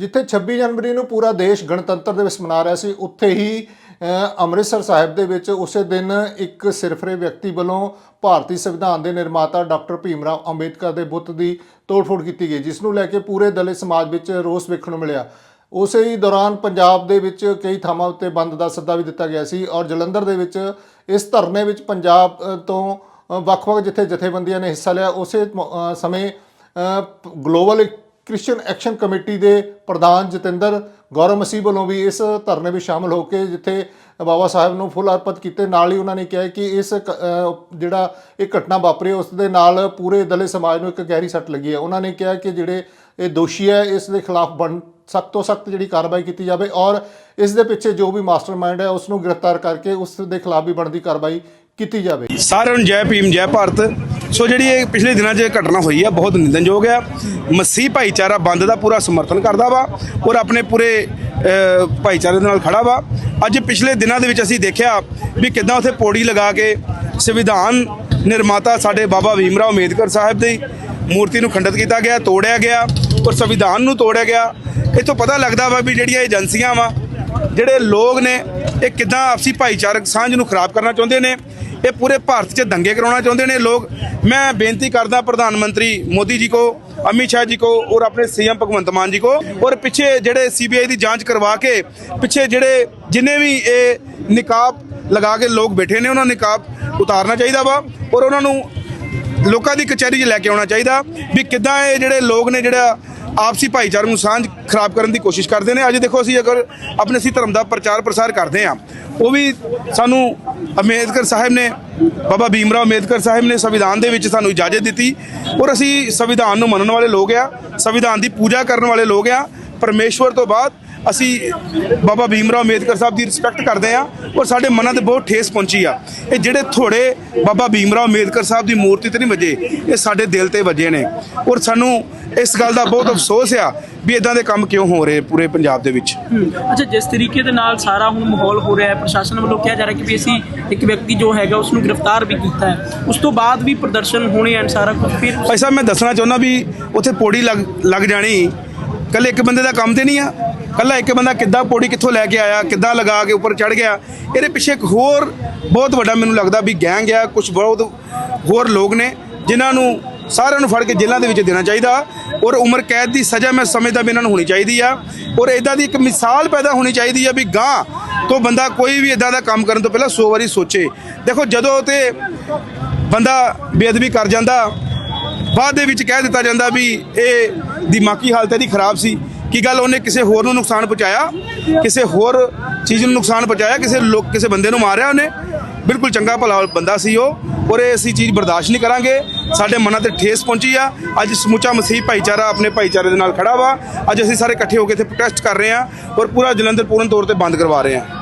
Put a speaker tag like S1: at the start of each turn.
S1: ਜਿੱਥੇ 26 ਜਨਵਰੀ ਨੂੰ ਪੂਰਾ ਦੇਸ਼ ਗਣਤੰਤਰ ਦਿਵਸ ਮਨਾ ਰਿਹਾ ਸੀ, ਉੱਥੇ ਹੀ ਅੰਮ੍ਰਿਤਸਰ ਸਾਹਿਬ ਦੇ ਵਿੱਚ ਉਸੇ ਦਿਨ ਇੱਕ ਸਿਰਫਰੇ ਵਿਅਕਤੀ ਵੱਲੋਂ ਭਾਰਤੀ ਸੰਵਿਧਾਨ ਦੇ ਨਿਰਮਾਤਾ ਡਾਕਟਰ ਭੀਮ ਰਾਓ ਅੰਬੇਦਕਰ ਦੇ ਬੁੱਤ ਦੀ ਤੋੜਫੋੜ ਕੀਤੀ ਗਈ, ਜਿਸ ਨੂੰ ਲੈ ਕੇ ਪੂਰੇ ਦਲਿਤ ਸਮਾਜ ਵਿੱਚ ਰੋਸ ਵੇਖਣ ਨੂੰ ਮਿਲਿਆ। ਉਸੇ ਹੀ ਦੌਰਾਨ ਪੰਜਾਬ ਦੇ ਵਿੱਚ ਕਈ ਥਾਵਾਂ ਉੱਤੇ ਬੰਦ ਦਾ ਸੱਦਾ ਵੀ ਦਿੱਤਾ ਗਿਆ ਸੀ ਔਰ ਜਲੰਧਰ ਦੇ ਵਿੱਚ ਇਸ ਧਰਨੇ ਵਿੱਚ ਪੰਜਾਬ ਤੋਂ ਵੱਖ-ਵੱਖ ਜਿੱਥੇ ਜਥੇਬੰਦੀਆਂ ਨੇ ਹਿੱਸਾ ਲਿਆ, ਉਸੇ ਸਮੇਂ ਗਲੋਬਲ ਕ੍ਰਿਸਚੀਅਨ ਐਕਸ਼ਨ ਕਮੇਟੀ ਦੇ ਪ੍ਰਧਾਨ ਜਤਿੰਦਰ ਗੌਰਵ ਮਸੀਹ ਵੱਲੋਂ ਵੀ ਇਸ ਧਰਨੇ ਵਿੱਚ ਸ਼ਾਮਲ ਹੋ ਕੇ ਜਿੱਥੇ ਬਾਬਾ ਸਾਹਿਬ ਨੂੰ ਫੁੱਲ ਅਰਪਿਤ ਕੀਤੇ, ਨਾਲ ਹੀ ਉਹਨਾਂ ਨੇ ਕਿਹਾ ਕਿ ਇਸ ਕ- ਜਿਹੜਾ ਇਹ ਘਟਨਾ ਵਾਪਰੀ, ਉਸ ਦੇ ਨਾਲ ਪੂਰੇ ਦਲਿਤ ਸਮਾਜ ਨੂੰ ਇੱਕ ਗਹਿਰੀ ਸੱਟ ਲੱਗੀ ਹੈ। ਉਹਨਾਂ ਨੇ ਕਿਹਾ ਕਿ ਜਿਹੜੇ ਇਹ ਦੋਸ਼ੀ ਹੈ, ਇਸ ਦੇ ਖਿਲਾਫ ਬਣ, ਸਖਤ ਤੋਂ ਸਖਤ ਜਿਹੜੀ ਕਾਰਵਾਈ ਕੀਤੀ ਜਾਵੇ ਔਰ ਇਸ ਦੇ ਪਿੱਛੇ ਜੋ ਵੀ ਮਾਸਟਰਮਾਈਂਡ ਹੈ, ਉਸ ਨੂੰ ਗ੍ਰਿਫਤਾਰ ਕਰਕੇ ਉਸ ਦੇ ਖਿਲਾਫ ਵੀ ਬਣਦੀ ਕਾਰਵਾਈ ਕੀਤੀ ਜਾਵੇ।
S2: ਸਾਰਿਆਂ ਨੂੰ ਜੈ ਭੀਮ, ਜੈ ਭਾਰਤ। ਸੋ ਜਿਹੜੀ ਇਹ ਪਿਛਲੇ ਦਿਨਾਂ 'ਚ ਘਟਨਾ ਹੋਈ ਹੈ ਬਹੁਤ ਨਿੰਦਨਯੋਗ ਹੈ ਮਸੀਹ ਭਾਈਚਾਰਾ ਬੰਦ ਦਾ ਪੂਰਾ ਸਮਰਥਨ ਕਰਦਾ ਵਾ ਔਰ ਆਪਣੇ ਪੂਰੇ ਭਾਈਚਾਰੇ ਦੇ ਨਾਲ ਖੜਾ ਵਾ। ਅੱਜ ਪਿਛਲੇ ਦਿਨਾਂ ਦੇ ਵਿੱਚ ਅਸੀਂ ਦੇਖਿਆ ਵੀ ਕਿੱਦਾਂ ਉੱਥੇ ਪੌੜੀ ਲਗਾ ਕੇ ਸੰਵਿਧਾਨ ਨਿਰਮਾਤਾ ਸਾਡੇ ਬਾਬਾ ਭੀਮਰਾਓ ਅੰਬੇਦਕਰ ਸਾਹਿਬ ਦੀ ਮੂਰਤੀ ਨੂੰ ਖੰਡਿਤ ਕੀਤਾ ਗਿਆ, ਤੋੜਿਆ ਗਿਆ ਔਰ ਸੰਵਿਧਾਨ ਨੂੰ ਤੋੜਿਆ ਗਿਆ। ਇਹ ਪਤਾ ਲੱਗਦਾ ਵਾ ਵੀ ਜਿਹੜੀਆਂ ਏਜੰਸੀਆਂ ਵਾ, ਜਿਹੜੇ ਲੋਕ ਨੇ, ਇਹ ਕਿਦਾਂ ਆਪਸੀ ਭਾਈਚਾਰਕ ਸਾਂਝ ਨੂੰ ਖਰਾਬ ਕਰਨਾ ਚਾਹੁੰਦੇ ਨੇ ਇਹ ਪੂਰੇ ਭਾਰਤ 'ਚ ਦੰਗੇ ਕਰਾਉਣਾ ਚਾਹੁੰਦੇ ਨੇ ਲੋਕ। ਮੈਂ ਬੇਨਤੀ ਕਰਦਾ ਪ੍ਰਧਾਨ ਮੰਤਰੀ ਮੋਦੀ ਜੀ ਕੋ, ਅਮਿਤ ਸ਼ਾਹ ਜੀ ਕੋ ਔਰ ਆਪਣੇ ਸੀਐਮ ਭਗਵੰਤ ਮਾਨ ਜੀ ਕੋ ਔਰ ਪਿੱਛੇ ਜਿਹੜੇ ਸੀਬੀਆਈ ਦੀ ਜਾਂਚ ਕਰਵਾ ਕੇ ਪਿੱਛੇ ਜਿਹੜੇ ਜਿੰਨੇ ਵੀ ਇਹ ਨਿਕਾਬ ਲਗਾ ਕੇ ਲੋਕ ਬੈਠੇ ਨੇ, ਉਹਨਾਂ ਨੂੰ ਨਿਕਾਬ ਉਤਾਰਨਾ ਚਾਹੀਦਾ ਵਾ ਔਰ ਉਹਨਾਂ ਨੂੰ ਲੋਕਾਂ ਦੀ ਕਚਹਿਰੀ 'ਚ ਲੈ ਕੇ ਆਉਣਾ ਚਾਹੀਦਾ ਵੀ ਕਿੱਦਾਂ ਇਹ ਜਿਹੜੇ ਲੋਕ ਨੇ ਜਿਹੜਾ ਆਪਸੀ ਭਾਈਚਾਰੇ ਨੂੰ ਸਾਂਝ ਖਰਾਬ ਕਰਨ ਦੀ ਕੋਸ਼ਿਸ਼ ਕਰਦੇ ਨੇ। ਅੱਜ ਦੇਖੋ ਅਸੀਂ ਅਗਰ ਆਪਣੇ ਅਸੀਂ ਧਰਮ ਦਾ ਪ੍ਰਚਾਰ ਪ੍ਰਸਾਰ ਕਰਦੇ ਆ ਉਹ ਵੀ ਸਾਨੂੰ ਅੰਬੇਦਕਰ ਸਾਹਿਬ ਨੇ, ਬਾਬਾ ਭੀਮ ਰਾਓ ਅੰਬੇਦਕਰ ਸਾਹਿਬ ਨੇ ਸੰਵਿਧਾਨ ਦੇ ਵਿੱਚ ਸਾਨੂੰ ਇਜਾਜ਼ਤ ਦਿੱਤੀ ਔਰ ਅਸੀਂ ਸੰਵਿਧਾਨ ਨੂੰ ਮੰਨਣ ਵਾਲੇ ਲੋਕ ਆ ਸੰਵਿਧਾਨ ਦੀ ਪੂਜਾ ਕਰਨ ਵਾਲੇ ਲੋਕ ਆ ਪਰਮੇਸ਼ਵਰ ਤੋਂ ਬਾਅਦ ਅਸੀਂ ਬਾਬਾ ਭੀਮ ਰਾਓ ਅੰਬੇਦਕਰ ਸਾਹਿਬ ਦੀ ਰਿਸਪੈਕਟ ਕਰਦੇ ਆ ਔਰ ਸਾਡੇ ਮਨਾਂ ਤੇ ਬਹੁਤ ਠੇਸ ਪਹੁੰਚੀ ਆ। ਇਹ ਜਿਹੜੇ ਥੋੜੇ ਬਾਬਾ ਭੀਮ ਰਾਓ ਅੰਬੇਦਕਰ ਸਾਹਿਬ ਦੀ ਮੂਰਤੀ ਤੇ ਨਹੀਂ ਵੱਜੇ ਇਹ ਸਾਡੇ ਦਿਲ ਤੇ ਵੱਜੇ ਨੇ। ਔਰ ਸਾਨੂੰ ਇਸ ਗੱਲ ਦਾ ਬਹੁਤ ਅਫਸੋਸ ਆ ਵੀ ਇਦਾਂ ਦੇ ਕੰਮ ਕਿਉਂ ਹੋ ਰਹੇ ਪੂਰੇ ਪੰਜਾਬ ਦੇ ਵਿੱਚ।
S3: ਅੱਛਾ ਜਿਸ ਤਰੀਕੇ ਦੇ ਨਾਲ ਸਾਰਾ ਹੁਣ ਮਾਹੌਲ ਹੋ ਰਿਹਾ ਹੈ ਪ੍ਰਸ਼ਾਸਨ ਵੱਲੋਂ ਕਿਹਾ ਜਾ ਰਿਹਾ ਕਿ ਵੀ ਅਸੀਂ ਇੱਕ ਵਿਅਕਤੀ ਜੋ ਹੈਗਾ ਉਸ ਨੂੰ ਗ੍ਰਿਫਤਾਰ ਵੀ ਕੀਤਾ ਹੈ। ਉਸ ਤੋਂ ਬਾਅਦ ਵੀ ਪ੍ਰਦਰਸ਼ਨ ਹੋਣੇ ਹਨ ਸਾਰਾ ਕੁਝ ਫਿਰ
S2: ਭਾਈ ਸਾਹਿਬ ਮੈਂ ਦੱਸਣਾ ਚਾਹੁੰਦਾ ਵੀ ਉੱਥੇ ਪੌੜੀ ਲੱਗ ਲੱਗ ਜਾਣੀ। ਕੱਲੇ ਇੱਕ ਬੰਦੇ ਦਾ ਕੰਮ ਤੇ ਨਹੀਂ ਆ ਕੱਲਾ ਇੱਕ ਬੰਦਾ ਕਿੱਦਾਂ ਪੌੜੀ ਕਿੱਥੋਂ ਲੈ ਕੇ ਆਇਆ, ਕਿੱਦਾਂ ਲਗਾ ਕੇ ਉੱਪਰ ਚੜ ਗਿਆ, ਇਹਦੇ ਪਿੱਛੇ ਇੱਕ ਹੋਰ ਬਹੁਤ ਵੱਡਾ ਮੈਨੂੰ ਲੱਗਦਾ ਵੀ ਗੈਂਗ ਆ ਕੁਝ ਬਹੁਤ ਹੋਰ ਲੋਕ ਨੇ, ਜਿਨ੍ਹਾਂ ਨੂੰ ਸਾਰਿਆਂ ਨੂੰ ਫੜ ਕੇ ਜੇਲ੍ਹਾਂ ਦੇ ਵਿੱਚ ਦੇਣਾ ਚਾਹੀਦਾ ਔਰ ਉਮਰ ਕੈਦ ਦੀ ਸਜ਼ਾ ਮੈਂ ਸਮਝਦਾ ਵੀ ਇਹਨਾਂ ਨੂੰ ਹੋਣੀ ਚਾਹੀਦੀ ਆ ਔਰ ਇਦਾਂ ਦੀ ਇੱਕ ਮਿਸਾਲ ਪੈਦਾ ਹੋਣੀ ਚਾਹੀਦੀ ਆ ਵੀ ਗਾਂ ਤੋਂ ਬੰਦਾ ਕੋਈ ਵੀ ਇਦਾਂ ਦਾ ਕੰਮ ਕਰਨ ਤੋਂ ਪਹਿਲਾਂ 100 ਵਾਰੀ ਸੋਚੇ। ਦੇਖੋ ਜਦੋਂ ਤੇ ਬੰਦਾ ਬੇਅਦਬੀ ਕਰ ਜਾਂਦਾ, ਬਾਅਦ ਦੇ ਵਿੱਚ ਕਹਿ ਦਿੱਤਾ ਜਾਂਦਾ ਵੀ ਇਹ ਦਿਮਾਗੀ ਹਾਲਤ ਇਹਦੀ ਖਰਾਬ ਸੀ। ਕੀ ਗੱਲ ਉਹਨੇ ਕਿਸੇ ਹੋਰ ਨੂੰ ਨੁਕਸਾਨ ਪਹੁੰਚਾਇਆ? ਕਿਸੇ ਹੋਰ ਚੀਜ਼ ਨੂੰ ਨੁਕਸਾਨ ਪਹੁੰਚਾਇਆ? ਕਿਸੇ ਲੋਕ ਕਿਸੇ ਬੰਦੇ ਨੂੰ ਮਾਰਿਆ ਉਹਨੇ? ਬਿਲਕੁਲ ਚੰਗਾ ਭਲਾ ਬੰਦਾ ਸੀ ਉਹ ਔਰ ਇਹ ਅਸੀਂ ਚੀਜ਼ ਬਰਦਾਸ਼ਤ ਨਹੀਂ ਕਰਾਂਗੇ। ਸਾਡੇ ਮਨਾਂ ਤੇ ਠੇਸ ਪਹੁੰਚੀ ਆ। ਅੱਜ ਸਮੁੱਚਾ ਮਸੀਹ ਭਾਈਚਾਰਾ ਆਪਣੇ ਭਾਈਚਾਰੇ ਦੇ ਨਾਲ ਖੜਾ ਵਾ। ਅੱਜ ਅਸੀਂ ਸਾਰੇ ਇਕੱਠੇ ਹੋ ਕੇ ਇੱਥੇ ਪ੍ਰੋਟੈਸਟ ਕਰ ਰਹੇ ਹਾਂ ਔਰ ਪੂਰਾ ਜਲੰਧਰ ਪੂਰਨ ਤੌਰ ਤੇ ਬੰਦ ਕਰਵਾ ਰਹੇ ਹਾਂ।